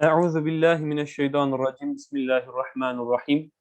Euzu billahi mineşşeytanirracim. Bismillahirrahmanirrahim.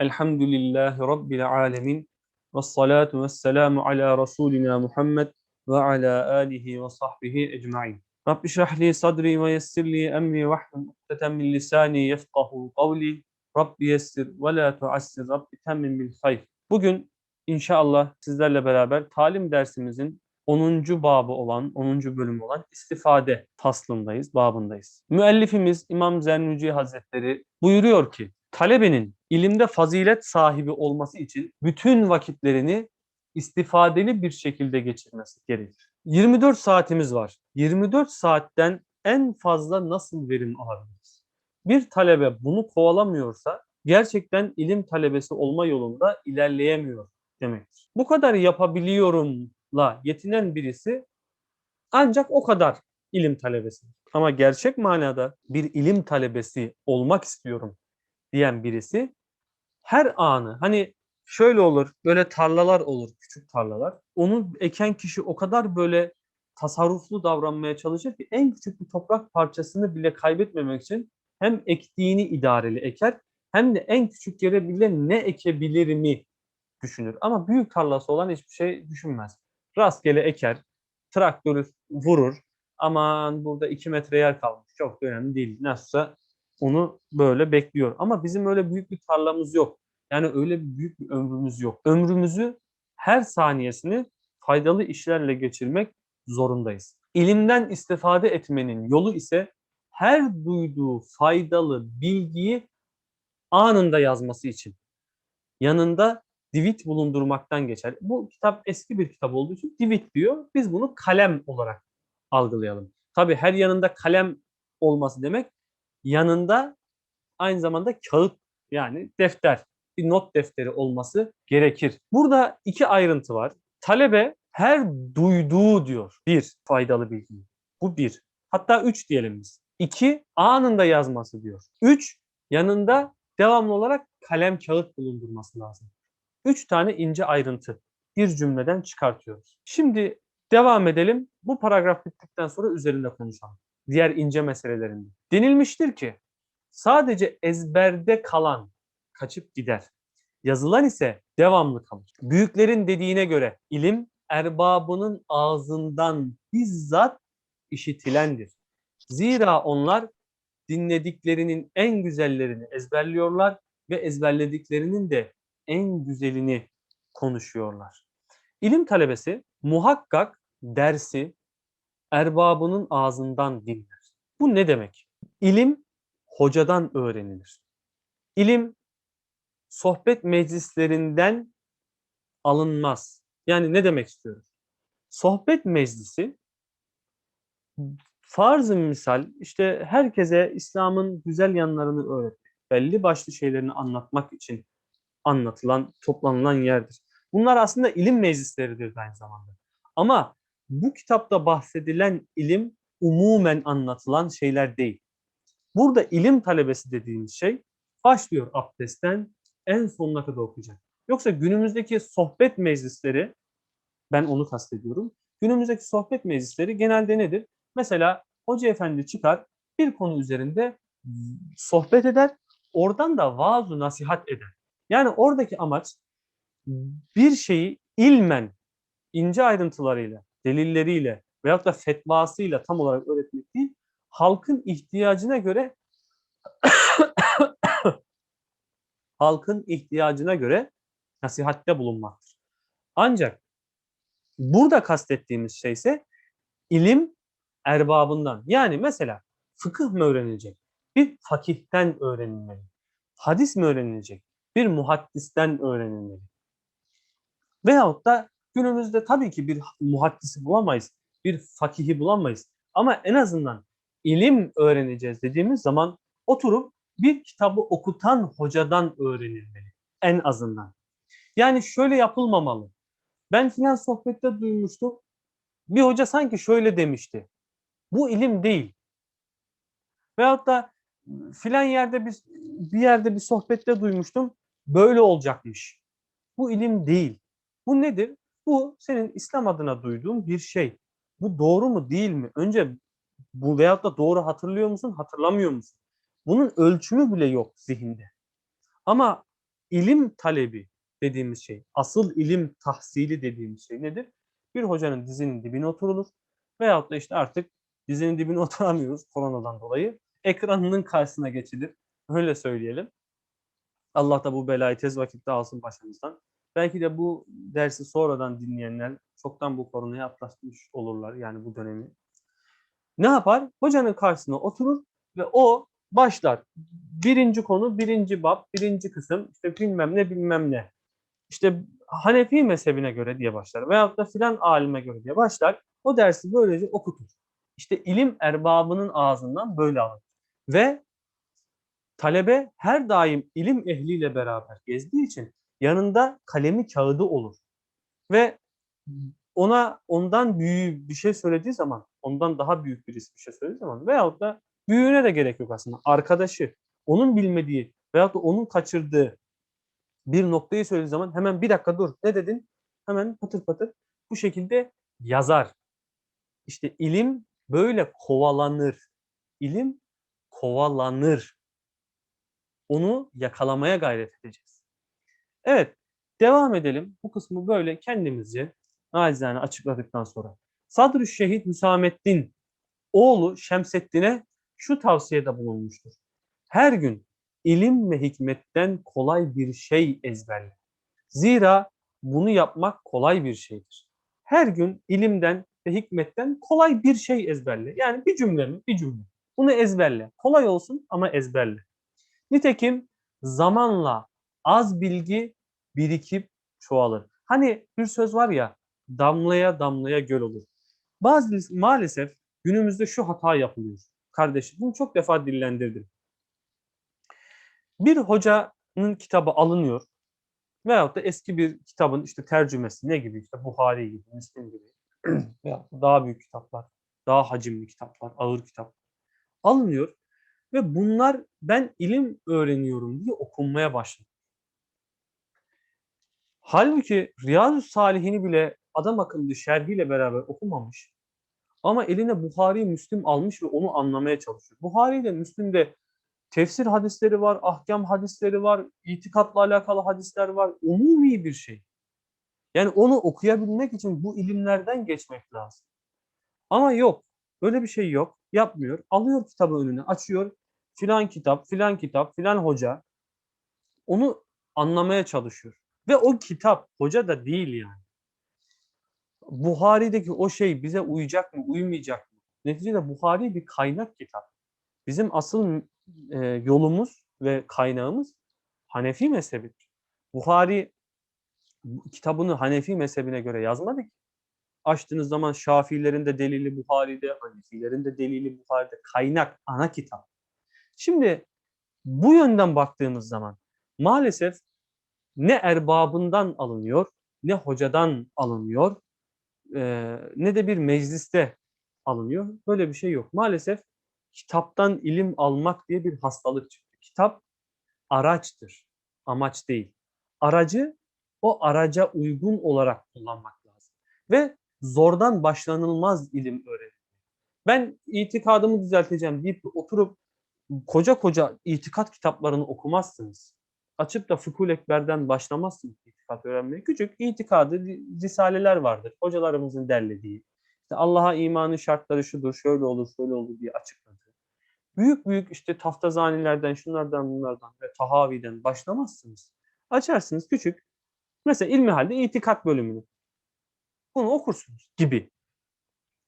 Elhamdülillahi rabbil alamin. Ves salatu vesselamu ala rasulina Muhammed ve ala alihi ve sahbihi ecmaîn. Rabbi şrah li sadri ve yessir li emri ve hlul ukdeten min lisani yefkahu kavli. Rabbi yessir ve la tuassir. Rabbi temmim bil hayr. Bugün inşallah sizlerle beraber talim dersimizin 10. babı olan, 10. bölümü olan istifade faslındayız, babındayız. Müellifimiz İmam Zernuci Hazretleri buyuruyor ki, talebenin ilimde fazilet sahibi olması için bütün vakitlerini istifadeli bir şekilde geçirmesi gerekir. 24 saatimiz var. 24 saatten en fazla nasıl verim alabiliriz? Bir talebe bunu kovalamıyorsa gerçekten ilim talebesi olma yolunda ilerleyemiyor demektir. Bu kadar yapabiliyorum la yetinen birisi ancak o kadar ilim talebesi. Ama gerçek manada bir ilim talebesi olmak istiyorum diyen birisi her anı hani şöyle olur böyle tarlalar olur küçük tarlalar. Onu eken kişi o kadar böyle tasarruflu davranmaya çalışır ki en küçük bir toprak parçasını bile kaybetmemek için hem ektiğini idareli eker hem de en küçük yere bile ne ekebilir mi düşünür. Ama büyük tarlası olan hiçbir şey düşünmez rastgele eker, traktörü vurur. Aman burada 2 metre yer kalmış. Çok da önemli değil. Nasılsa onu böyle bekliyor. Ama bizim öyle büyük bir tarlamız yok. Yani öyle büyük bir ömrümüz yok. Ömrümüzü her saniyesini faydalı işlerle geçirmek zorundayız. İlimden istifade etmenin yolu ise her duyduğu faydalı bilgiyi anında yazması için. Yanında divit bulundurmaktan geçer. Bu kitap eski bir kitap olduğu için divit diyor. Biz bunu kalem olarak algılayalım. Tabi her yanında kalem olması demek yanında aynı zamanda kağıt yani defter, bir not defteri olması gerekir. Burada iki ayrıntı var. Talebe her duyduğu diyor bir faydalı bilgi. Bu bir. Hatta üç diyelim biz. İki anında yazması diyor. Üç yanında devamlı olarak kalem kağıt bulundurması lazım. Üç tane ince ayrıntı bir cümleden çıkartıyoruz. Şimdi devam edelim. Bu paragraf bittikten sonra üzerinde konuşalım. Diğer ince meselelerinde. Denilmiştir ki sadece ezberde kalan kaçıp gider. Yazılan ise devamlı kalır. Büyüklerin dediğine göre ilim erbabının ağzından bizzat işitilendir. Zira onlar dinlediklerinin en güzellerini ezberliyorlar ve ezberlediklerinin de en güzelini konuşuyorlar. İlim talebesi muhakkak dersi erbabının ağzından dinler. Bu ne demek? İlim hocadan öğrenilir. İlim sohbet meclislerinden alınmaz. Yani ne demek istiyorum? Sohbet meclisi farz misal işte herkese İslam'ın güzel yanlarını öğretmek, belli başlı şeylerini anlatmak için anlatılan, toplanılan yerdir. Bunlar aslında ilim meclisleridir aynı zamanda. Ama bu kitapta bahsedilen ilim umumen anlatılan şeyler değil. Burada ilim talebesi dediğimiz şey başlıyor abdestten en sonuna kadar okuyacak. Yoksa günümüzdeki sohbet meclisleri, ben onu kastediyorum. Günümüzdeki sohbet meclisleri genelde nedir? Mesela hoca efendi çıkar bir konu üzerinde sohbet eder, oradan da vaaz nasihat eder. Yani oradaki amaç bir şeyi ilmen, ince ayrıntılarıyla, delilleriyle veyahut da fetvasıyla tam olarak öğretmek değil, halkın ihtiyacına göre halkın ihtiyacına göre nasihatte bulunmaktır. Ancak burada kastettiğimiz şey ise ilim erbabından. Yani mesela fıkıh mı öğrenilecek? Bir fakihten öğrenilmeli. Hadis mi öğrenilecek? Bir muhaddisten öğrenilmeli. Veyahut da günümüzde tabii ki bir muhaddisi bulamayız, bir fakihi bulamayız. Ama en azından ilim öğreneceğiz dediğimiz zaman oturup bir kitabı okutan hocadan öğrenilmeli en azından. Yani şöyle yapılmamalı. Ben filan sohbette duymuştum. Bir hoca sanki şöyle demişti. Bu ilim değil. Veyahut da filan yerde bir, bir yerde bir sohbette duymuştum böyle olacakmış. Bu ilim değil. Bu nedir? Bu senin İslam adına duyduğun bir şey. Bu doğru mu değil mi? Önce Bu veyahut da doğru hatırlıyor musun, hatırlamıyor musun? Bunun ölçümü bile yok zihinde. Ama ilim talebi dediğimiz şey, asıl ilim tahsili dediğimiz şey nedir? Bir hocanın dizinin dibine oturulur veyahut da işte artık dizinin dibine oturamıyoruz koronadan dolayı. Ekranının karşısına geçilir. Öyle söyleyelim. Allah da bu belayı tez vakitte alsın başımızdan. Belki de bu dersi sonradan dinleyenler çoktan bu konuya atlatmış olurlar yani bu dönemi. Ne yapar? Hocanın karşısına oturur ve o başlar. Birinci konu, birinci bab, birinci kısım, işte bilmem ne bilmem ne. İşte Hanefi mezhebine göre diye başlar veyahut da filan alime göre diye başlar. O dersi böylece okutur. İşte ilim erbabının ağzından böyle alır. Ve talebe her daim ilim ehliyle beraber gezdiği için yanında kalemi kağıdı olur. Ve ona ondan büyük bir şey söylediği zaman, ondan daha büyük birisi bir şey söylediği zaman veyahut da büyüğüne de gerek yok aslında. Arkadaşı, onun bilmediği veyahut da onun kaçırdığı bir noktayı söylediği zaman hemen bir dakika dur ne dedin? Hemen patır patır bu şekilde yazar. İşte ilim böyle kovalanır. İlim kovalanır. Onu yakalamaya gayret edeceğiz. Evet, devam edelim. Bu kısmı böyle kendimizce nacizane açıkladıktan sonra. Sadrü Şehit Hüsamettin oğlu Şemseddin'e şu tavsiyede bulunmuştur. Her gün ilim ve hikmetten kolay bir şey ezberle. Zira bunu yapmak kolay bir şeydir. Her gün ilimden ve hikmetten kolay bir şey ezberle. Yani bir cümle mi? Bir cümle. Bunu ezberle. Kolay olsun ama ezberle. Nitekim zamanla az bilgi birikip çoğalır. Hani bir söz var ya damlaya damlaya göl olur. Bazı maalesef günümüzde şu hata yapılıyor. Kardeşim bunu çok defa dillendirdim. Bir hocanın kitabı alınıyor veyahut da eski bir kitabın işte tercümesi ne gibi işte Buhari gibi, Müslim gibi veya daha büyük kitaplar, daha hacimli kitaplar, ağır kitap alınıyor ve bunlar ben ilim öğreniyorum diye okunmaya başladı. Halbuki Riyazu Salihini bile adam akıllı şerhiyle beraber okumamış. Ama eline Buhari, Müslim almış ve onu anlamaya çalışıyor. Buhari ile Müslim'de tefsir hadisleri var, ahkam hadisleri var, itikatla alakalı hadisler var. Umumi bir şey. Yani onu okuyabilmek için bu ilimlerden geçmek lazım. Ama yok. Öyle bir şey yok. Yapmıyor. Alıyor kitabı önüne, açıyor. Filan kitap, filan kitap, filan hoca. Onu anlamaya çalışıyor. Ve o kitap hoca da değil yani. Buhari'deki o şey bize uyacak mı, uymayacak mı? Neticede Buhari bir kaynak kitap. Bizim asıl e, yolumuz ve kaynağımız Hanefi mezhebidir. Buhari kitabını Hanefi mezhebine göre yazmadı ki. Açtığınız zaman Şafiilerin de delili Buhari'de, Hanefilerin de delili Buhari'de kaynak, ana kitap. Şimdi bu yönden baktığımız zaman maalesef ne erbabından alınıyor, ne hocadan alınıyor, ne de bir mecliste alınıyor. Böyle bir şey yok. Maalesef kitaptan ilim almak diye bir hastalık çıktı. Kitap araçtır, amaç değil. Aracı o araca uygun olarak kullanmak lazım. Ve zordan başlanılmaz ilim öğrenimi. Ben itikadımı düzelteceğim deyip oturup koca koca itikat kitaplarını okumazsınız. Açıp da Fıkhul Ekber'den başlamazsınız itikat öğrenmeye. Küçük itikadı risaleler vardır. Hocalarımızın derlediği. İşte Allah'a imanın şartları şudur, şöyle olur, şöyle olur diye açıkladı. Büyük büyük işte taftazanilerden, şunlardan, bunlardan ve tahaviden başlamazsınız. Açarsınız küçük. Mesela ilmihalde itikat bölümünü. Bunu okursunuz gibi.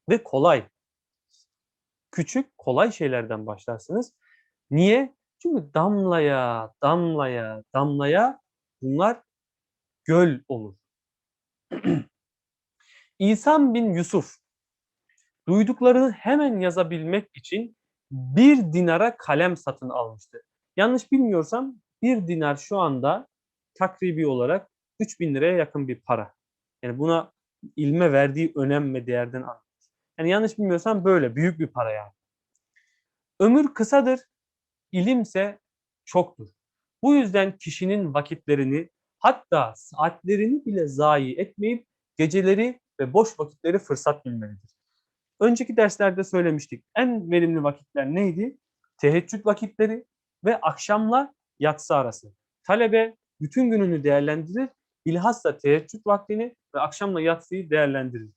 Ve kolay. Küçük, kolay şeylerden başlarsınız. Niye? Çünkü damlaya, damlaya, damlaya bunlar göl olur. İhsan bin Yusuf duyduklarını hemen yazabilmek için bir dinara kalem satın almıştı. Yanlış bilmiyorsam bir dinar şu anda takribi olarak 3000 liraya yakın bir para. Yani buna ilme verdiği önem ve değerden anlıyoruz. Yani yanlış bilmiyorsam böyle büyük bir para yani. Ömür kısadır, ilimse çoktur. Bu yüzden kişinin vakitlerini hatta saatlerini bile zayi etmeyip geceleri ve boş vakitleri fırsat bilmelidir. önceki derslerde söylemiştik. En verimli vakitler neydi? Teheccüd vakitleri ve akşamla yatsı arası. Talebe bütün gününü değerlendirir, bilhassa teheccüd vaktini ve akşamla yatsıyı değerlendirir.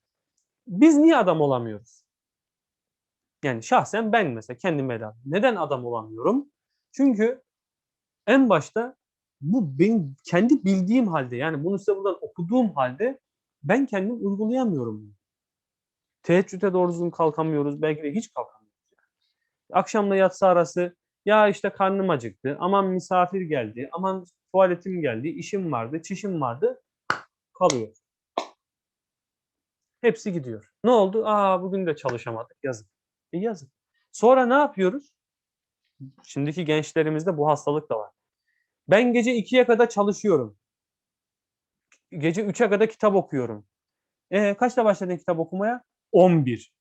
Biz niye adam olamıyoruz? Yani şahsen ben mesela kendime alayım. Neden adam olamıyorum? Çünkü en başta bu benim kendi bildiğim halde yani bunu size buradan okuduğum halde ben kendim uygulayamıyorum. Teheccüde doğru düzgün kalkamıyoruz. Belki de hiç kalkamıyoruz. Yani. Akşamla yatsı arası ya işte karnım acıktı, aman misafir geldi, aman tuvaletim geldi, işim vardı, çişim vardı kalıyor. Hepsi gidiyor. Ne oldu? Aa bugün de çalışamadık. Yazık. E yazık. Sonra ne yapıyoruz? Şimdiki gençlerimizde bu hastalık da var. Ben gece 2'ye kadar çalışıyorum. Gece 3'e kadar kitap okuyorum. E, kaçta başladın kitap okumaya? 11.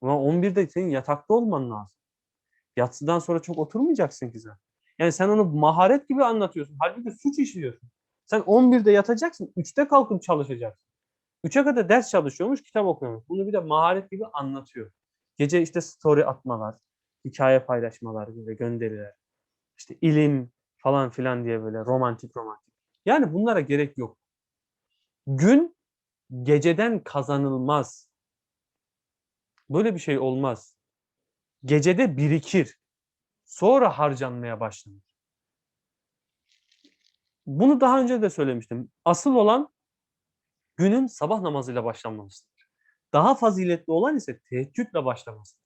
Ulan 11'de senin yatakta olman lazım. Yatsıdan sonra çok oturmayacaksın ki sen. Yani sen onu maharet gibi anlatıyorsun. Halbuki suç işliyorsun. Sen 11'de yatacaksın, 3'te kalkıp çalışacaksın. 3'e kadar ders çalışıyormuş, kitap okuyormuş. Bunu bir de maharet gibi anlatıyor. Gece işte story atmalar, hikaye paylaşmalar böyle gönderiler. İşte ilim falan filan diye böyle romantik romantik. Yani bunlara gerek yok. Gün geceden kazanılmaz. Böyle bir şey olmaz. Gecede birikir. Sonra harcanmaya başlanır. Bunu daha önce de söylemiştim. Asıl olan günün sabah namazıyla başlanmasıdır. Daha faziletli olan ise teheccüdle başlamasıdır.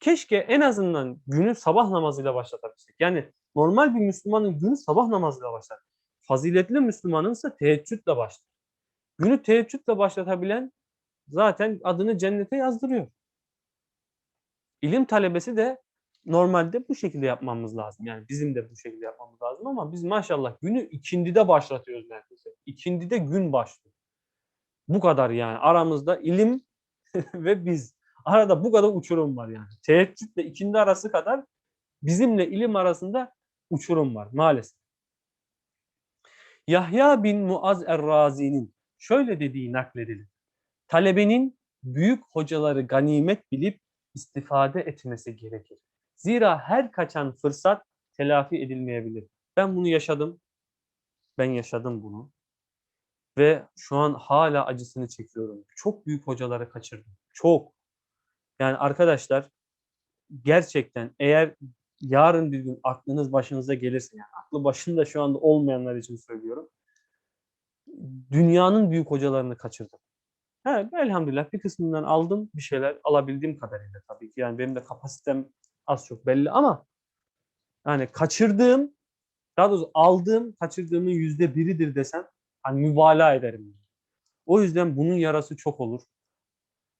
Keşke en azından günü sabah namazıyla başlatabilsek. Yani normal bir Müslümanın günü sabah namazıyla başlar. Faziletli Müslümanın ise teheccüdle başlar. Günü teheccüdle başlatabilen zaten adını cennete yazdırıyor. İlim talebesi de normalde bu şekilde yapmamız lazım. Yani bizim de bu şekilde yapmamız lazım ama biz maşallah günü ikindide başlatıyoruz neredeyse. İkindide gün başlıyor. Bu kadar yani aramızda ilim ve biz. Arada bu kadar uçurum var yani. Teheccüdle ikindi arası kadar bizimle ilim arasında uçurum var maalesef. Yahya bin Muaz er-Razi'nin şöyle dediği nakledilir. Talebenin büyük hocaları ganimet bilip istifade etmesi gerekir. Zira her kaçan fırsat telafi edilmeyebilir. Ben bunu yaşadım. Ben yaşadım bunu. Ve şu an hala acısını çekiyorum. Çok büyük hocaları kaçırdım. Çok. Yani arkadaşlar gerçekten eğer yarın bir gün aklınız başınıza gelirse, yani aklı başında şu anda olmayanlar için söylüyorum. Dünyanın büyük hocalarını kaçırdım. He, elhamdülillah bir kısmından aldım bir şeyler alabildiğim kadarıyla tabii ki. Yani benim de kapasitem az çok belli ama yani kaçırdığım daha doğrusu aldığım kaçırdığımın yüzde biridir desem hani mübalağa ederim. O yüzden bunun yarası çok olur.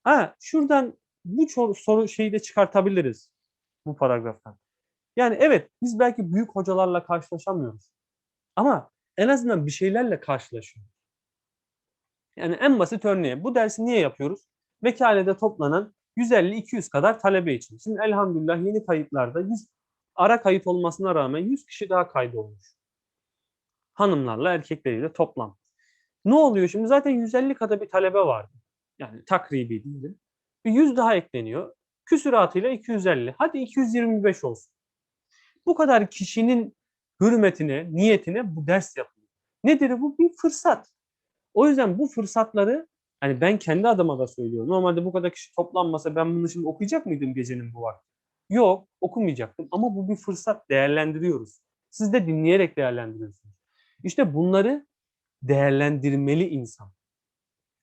Ha şuradan bu soru şeyi de çıkartabiliriz bu paragraftan. Yani evet biz belki büyük hocalarla karşılaşamıyoruz. Ama en azından bir şeylerle karşılaşıyoruz. Yani en basit örneği bu dersi niye yapıyoruz? Vekalede toplanan 150-200 kadar talebe için. Şimdi elhamdülillah yeni kayıtlarda 100 ara kayıt olmasına rağmen 100 kişi daha kaydolmuş. Hanımlarla erkekleriyle toplam. Ne oluyor şimdi? Zaten 150 kadar bir talebe vardı. Yani takribi diyelim. Bir 100 daha ekleniyor. Küsuratıyla 250. Hadi 225 olsun. Bu kadar kişinin hürmetine, niyetine bu ders yapılıyor. Nedir bu? Bir fırsat. O yüzden bu fırsatları hani ben kendi adıma da söylüyorum. Normalde bu kadar kişi toplanmasa ben bunu şimdi okuyacak mıydım gecenin bu vakti? Yok, okumayacaktım ama bu bir fırsat değerlendiriyoruz. Siz de dinleyerek değerlendiriyorsunuz. İşte bunları değerlendirmeli insan.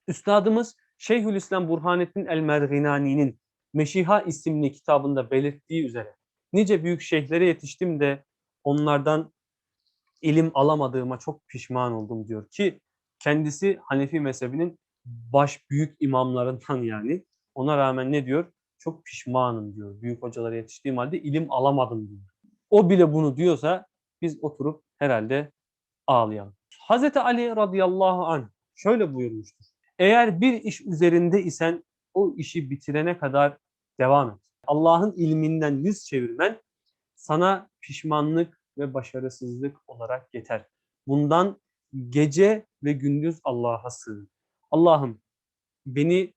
Üstadımız Şeyhülislam Burhanettin el-Merginani'nin Meşiha isimli kitabında belirttiği üzere nice büyük şeyhlere yetiştim de onlardan ilim alamadığıma çok pişman oldum diyor ki kendisi Hanefi mezhebinin baş büyük imamlarından yani. Ona rağmen ne diyor? Çok pişmanım diyor. Büyük hocalara yetiştiğim halde ilim alamadım diyor. O bile bunu diyorsa biz oturup herhalde ağlayalım. Hazreti Ali radıyallahu anh şöyle buyurmuştur. Eğer bir iş üzerinde isen o işi bitirene kadar devam et. Allah'ın ilminden yüz çevirmen sana pişmanlık ve başarısızlık olarak yeter. Bundan gece ve gündüz Allah'a sığın. Allah'ım beni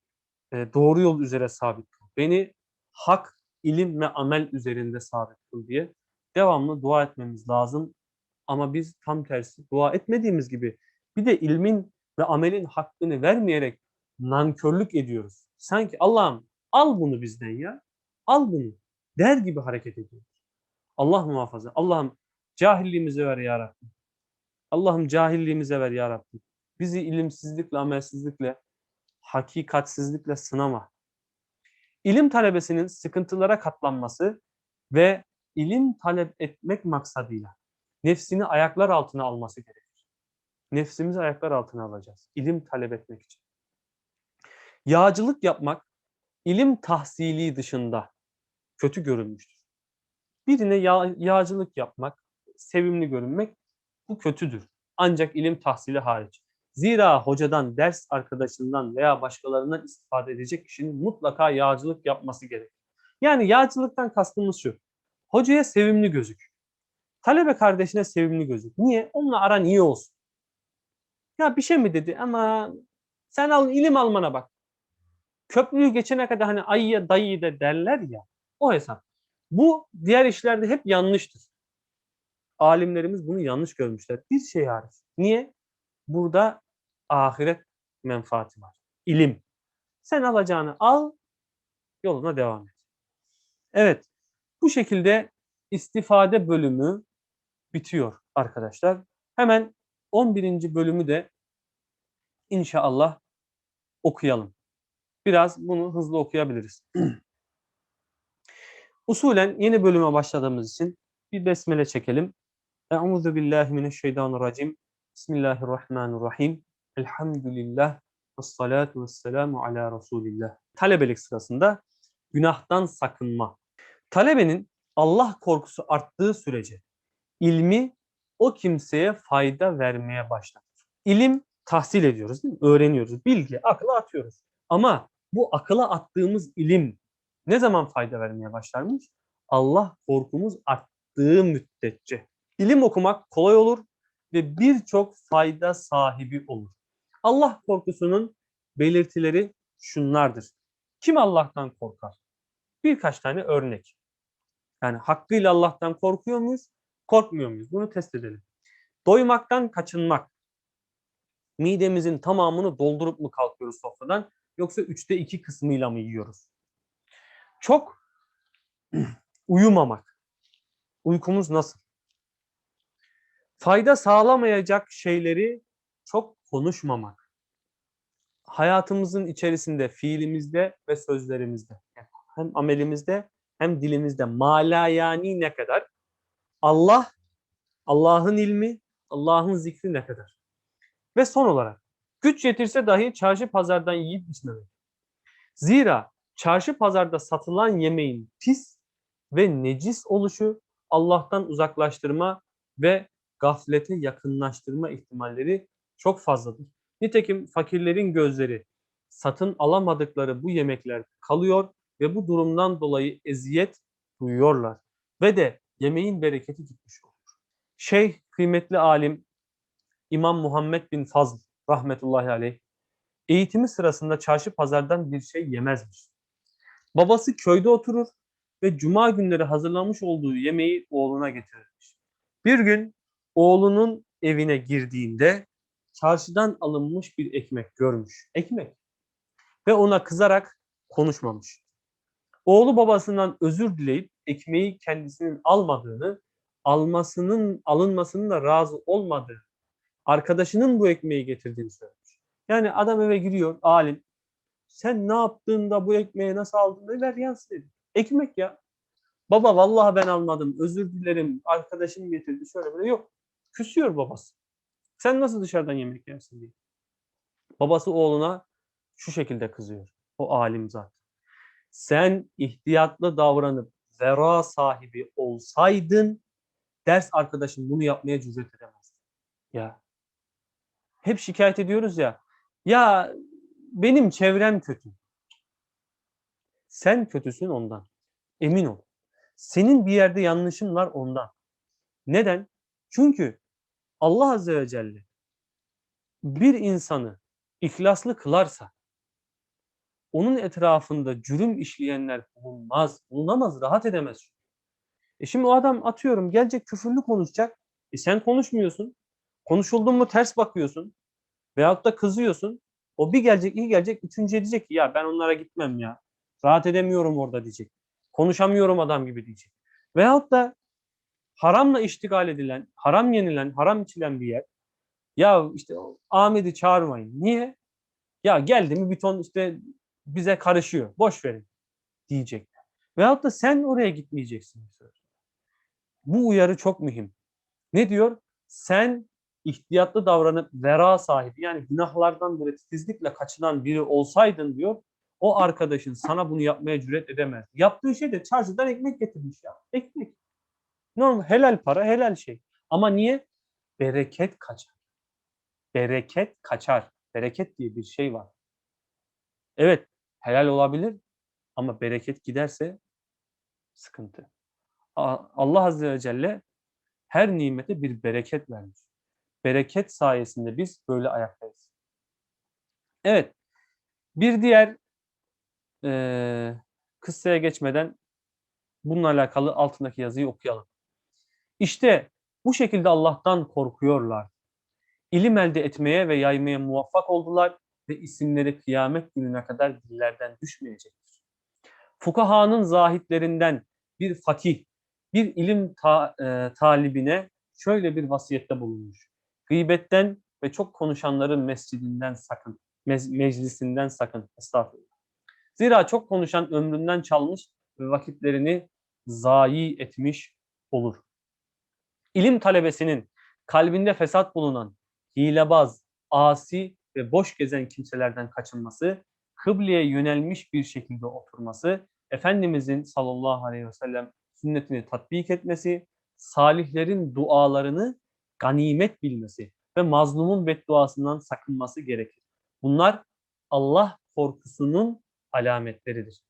e, doğru yol üzere sabit kıl. Beni hak, ilim ve amel üzerinde sabit kıl diye devamlı dua etmemiz lazım. Ama biz tam tersi dua etmediğimiz gibi bir de ilmin ve amelin hakkını vermeyerek nankörlük ediyoruz. Sanki Allah'ım al bunu bizden ya. Al bunu der gibi hareket ediyoruz. Allah muhafaza. Allah'ım cahilliğimize ver ya Rabbi. Allah'ım cahilliğimize ver ya Rabbi. Bizi ilimsizlikle, amelsizlikle, hakikatsizlikle sınama. İlim talebesinin sıkıntılara katlanması ve ilim talep etmek maksadıyla nefsini ayaklar altına alması gerekir. Nefsimizi ayaklar altına alacağız. İlim talep etmek için. Yağcılık yapmak ilim tahsili dışında kötü görülmüştür. Birine yağ, yağcılık yapmak, sevimli görünmek bu kötüdür. Ancak ilim tahsili hariç. Zira hocadan, ders arkadaşından veya başkalarından istifade edecek kişinin mutlaka yağcılık yapması gerekir. Yani yağcılıktan kastımız şu. Hocaya sevimli gözük. Talebe kardeşine sevimli gözük. Niye? Onunla aran iyi olsun. Ya bir şey mi dedi ama sen al ilim almana bak. Köprüyü geçene kadar hani ayıya dayı da derler ya. O hesap. Bu diğer işlerde hep yanlıştır. Alimlerimiz bunu yanlış görmüşler. Bir şey hariç. Niye? Burada ahiret menfaati var. İlim. Sen alacağını al, yoluna devam et. Evet, bu şekilde istifade bölümü bitiyor arkadaşlar. Hemen 11. bölümü de inşallah okuyalım. Biraz bunu hızlı okuyabiliriz. Usulen yeni bölüme başladığımız için bir besmele çekelim. Euzu billahi mineşşeytanirracim. Bismillahirrahmanirrahim. Elhamdülillah ve salatu ve selamu ala Resulillah. Talebelik sırasında günahtan sakınma. Talebenin Allah korkusu arttığı sürece ilmi o kimseye fayda vermeye başlar. İlim tahsil ediyoruz değil mi? Öğreniyoruz. Bilgi, akla atıyoruz. Ama bu akıla attığımız ilim ne zaman fayda vermeye başlarmış? Allah korkumuz arttığı müddetçe. İlim okumak kolay olur ve birçok fayda sahibi olur. Allah korkusunun belirtileri şunlardır. Kim Allah'tan korkar? Birkaç tane örnek. Yani hakkıyla Allah'tan korkuyor muyuz? Korkmuyor muyuz? Bunu test edelim. Doymaktan kaçınmak. Midemizin tamamını doldurup mu kalkıyoruz sofradan yoksa üçte iki kısmıyla mı yiyoruz? Çok uyumamak. Uykumuz nasıl? Fayda sağlamayacak şeyleri çok konuşmamak. Hayatımızın içerisinde, fiilimizde ve sözlerimizde, hem amelimizde hem dilimizde malayani ne kadar? Allah, Allah'ın ilmi, Allah'ın zikri ne kadar? Ve son olarak güç yetirse dahi çarşı pazardan yiyip içmemek. Zira çarşı pazarda satılan yemeğin pis ve necis oluşu Allah'tan uzaklaştırma ve gaflete yakınlaştırma ihtimalleri çok fazladır. Nitekim fakirlerin gözleri satın alamadıkları bu yemekler kalıyor ve bu durumdan dolayı eziyet duyuyorlar. Ve de yemeğin bereketi gitmiş olur. Şeyh kıymetli alim İmam Muhammed bin Fazl rahmetullahi aleyh eğitimi sırasında çarşı pazardan bir şey yemezmiş. Babası köyde oturur ve cuma günleri hazırlamış olduğu yemeği oğluna getirirmiş. Bir gün oğlunun evine girdiğinde çarşıdan alınmış bir ekmek görmüş. Ekmek. Ve ona kızarak konuşmamış. Oğlu babasından özür dileyip ekmeği kendisinin almadığını, almasının alınmasının da razı olmadığı, arkadaşının bu ekmeği getirdiğini söylemiş. Yani adam eve giriyor, alim. Sen ne yaptığında bu ekmeği nasıl aldın? Ver yansın dedi. Ekmek ya. Baba vallahi ben almadım. Özür dilerim. Arkadaşım getirdi. Şöyle böyle yok. Küsüyor babası. Sen nasıl dışarıdan yemek yersin diye. Babası oğluna şu şekilde kızıyor. O alim zat. Sen ihtiyatlı davranıp vera sahibi olsaydın ders arkadaşın bunu yapmaya cüret edemezdi. Ya. Hep şikayet ediyoruz ya. Ya benim çevrem kötü. Sen kötüsün ondan. Emin ol. Senin bir yerde yanlışın var ondan. Neden? Çünkü Allah Azze ve Celle bir insanı ihlaslı kılarsa onun etrafında cürüm işleyenler bulunmaz, bulunamaz, rahat edemez. E şimdi o adam atıyorum gelecek küfürlü konuşacak. E sen konuşmuyorsun. Konuşuldun mu ters bakıyorsun. Veyahut da kızıyorsun. O bir gelecek, iyi gelecek. Üçüncüye diyecek ki ya ben onlara gitmem ya. Rahat edemiyorum orada diyecek. Konuşamıyorum adam gibi diyecek. Veyahut da haramla iştigal edilen, haram yenilen, haram içilen bir yer. Ya işte Ahmet'i çağırmayın. Niye? Ya geldi mi bir ton işte bize karışıyor. Boş verin diyecekler. Veyahut da sen oraya gitmeyeceksin. Bu uyarı çok mühim. Ne diyor? Sen ihtiyatlı davranıp vera sahibi yani günahlardan böyle titizlikle kaçınan biri olsaydın diyor o arkadaşın sana bunu yapmaya cüret edemez. Yaptığı şey de çarşıdan ekmek getirmiş ya. Ekmek. Normal helal para helal şey. Ama niye? Bereket kaçar. Bereket kaçar. Bereket diye bir şey var. Evet helal olabilir ama bereket giderse sıkıntı. Allah Azze ve Celle her nimete bir bereket vermiş. Bereket sayesinde biz böyle ayaktayız. Evet, bir diğer e, kıssaya geçmeden bununla alakalı altındaki yazıyı okuyalım. İşte bu şekilde Allah'tan korkuyorlar. İlim elde etmeye ve yaymaya muvaffak oldular ve isimleri kıyamet gününe kadar dillerden düşmeyecektir. Fukahanın zahitlerinden bir fakih, bir ilim ta, e, talibine şöyle bir vasiyette bulunmuş. Gıybetten ve çok konuşanların mescidinden sakın, meclisinden sakın. Estağfurullah. Zira çok konuşan ömründen çalmış ve vakitlerini zayi etmiş olur. İlim talebesinin kalbinde fesat bulunan, hilebaz, asi ve boş gezen kimselerden kaçınması, kıbleye yönelmiş bir şekilde oturması, Efendimizin sallallahu aleyhi ve sellem sünnetini tatbik etmesi, salihlerin dualarını ganimet bilmesi ve mazlumun bedduasından sakınması gerekir. Bunlar Allah korkusunun alametleridir.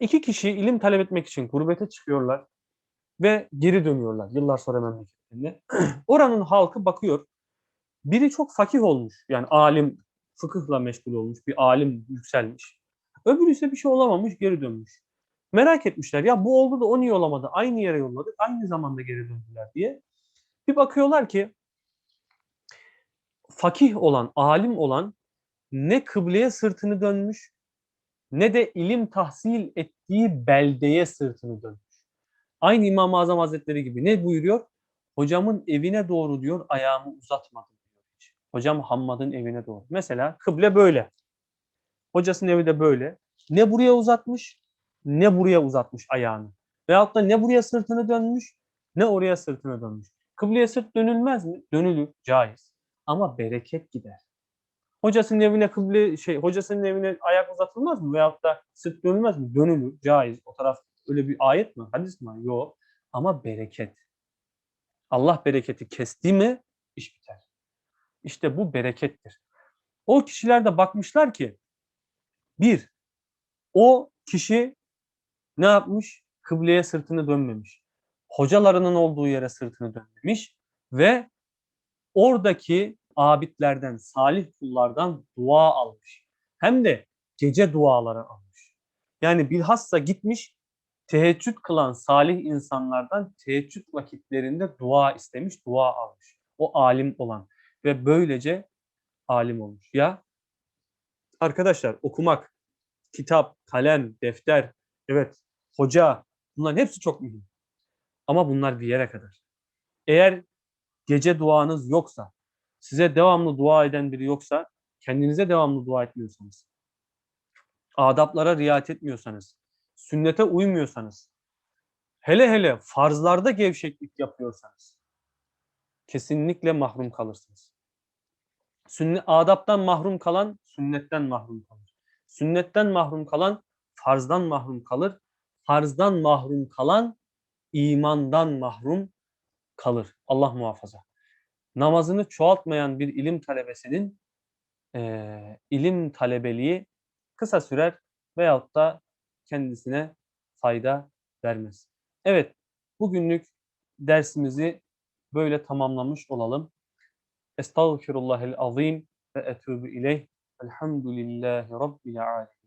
İki kişi ilim talep etmek için gurbete çıkıyorlar ve geri dönüyorlar yıllar sonra memleketlerine. Oranın halkı bakıyor. Biri çok fakih olmuş. Yani alim, fıkıhla meşgul olmuş. Bir alim yükselmiş. Öbürü ise bir şey olamamış, geri dönmüş. Merak etmişler. Ya bu oldu da o niye olamadı? Aynı yere yolladık. Aynı zamanda geri döndüler diye. Bir bakıyorlar ki fakih olan, alim olan ne kıbleye sırtını dönmüş ne de ilim tahsil ettiği beldeye sırtını dönmüş. Aynı İmam-ı Azam Hazretleri gibi ne buyuruyor? Hocamın evine doğru diyor ayağımı uzatmadım. Hocam Hammad'ın evine doğru. Mesela kıble böyle. Hocasının evi de böyle. Ne buraya uzatmış ne buraya uzatmış ayağını. Veyahut da ne buraya sırtını dönmüş ne oraya sırtını dönmüş. Kıbleye sırt dönülmez mi? Dönülür, caiz. Ama bereket gider. Hocasının evine kıble şey, hocasının evine ayak uzatılmaz mı? Veyahut da sırt dönülmez mi? Dönülür, caiz. O taraf öyle bir ayet mi? Hadis mi? Yok. Ama bereket. Allah bereketi kesti mi iş biter. İşte bu berekettir. O kişiler de bakmışlar ki bir, o kişi ne yapmış? Kıbleye sırtını dönmemiş. Hocalarının olduğu yere sırtını dönmemiş ve oradaki abidlerden, salih kullardan dua almış. Hem de gece duaları almış. Yani bilhassa gitmiş teheccüd kılan salih insanlardan teheccüd vakitlerinde dua istemiş, dua almış. O alim olan ve böylece alim olmuş. Ya arkadaşlar okumak, kitap, kalem, defter, evet hoca bunların hepsi çok mühim. Ama bunlar bir yere kadar. Eğer gece duanız yoksa, size devamlı dua eden biri yoksa, kendinize devamlı dua etmiyorsanız, adaplara riayet etmiyorsanız, sünnete uymuyorsanız, hele hele farzlarda gevşeklik yapıyorsanız, kesinlikle mahrum kalırsınız. Sünnet, adaptan mahrum kalan sünnetten mahrum kalır. Sünnetten mahrum kalan farzdan mahrum kalır. Farzdan mahrum kalan imandan mahrum kalır. Allah muhafaza. Namazını çoğaltmayan bir ilim talebesinin e, ilim talebeliği kısa sürer veyahut da kendisine fayda vermez. Evet, bugünlük dersimizi böyle tamamlamış olalım. أستغفر الله العظيم وأتوب إليه. الحمد لله رب العالمين.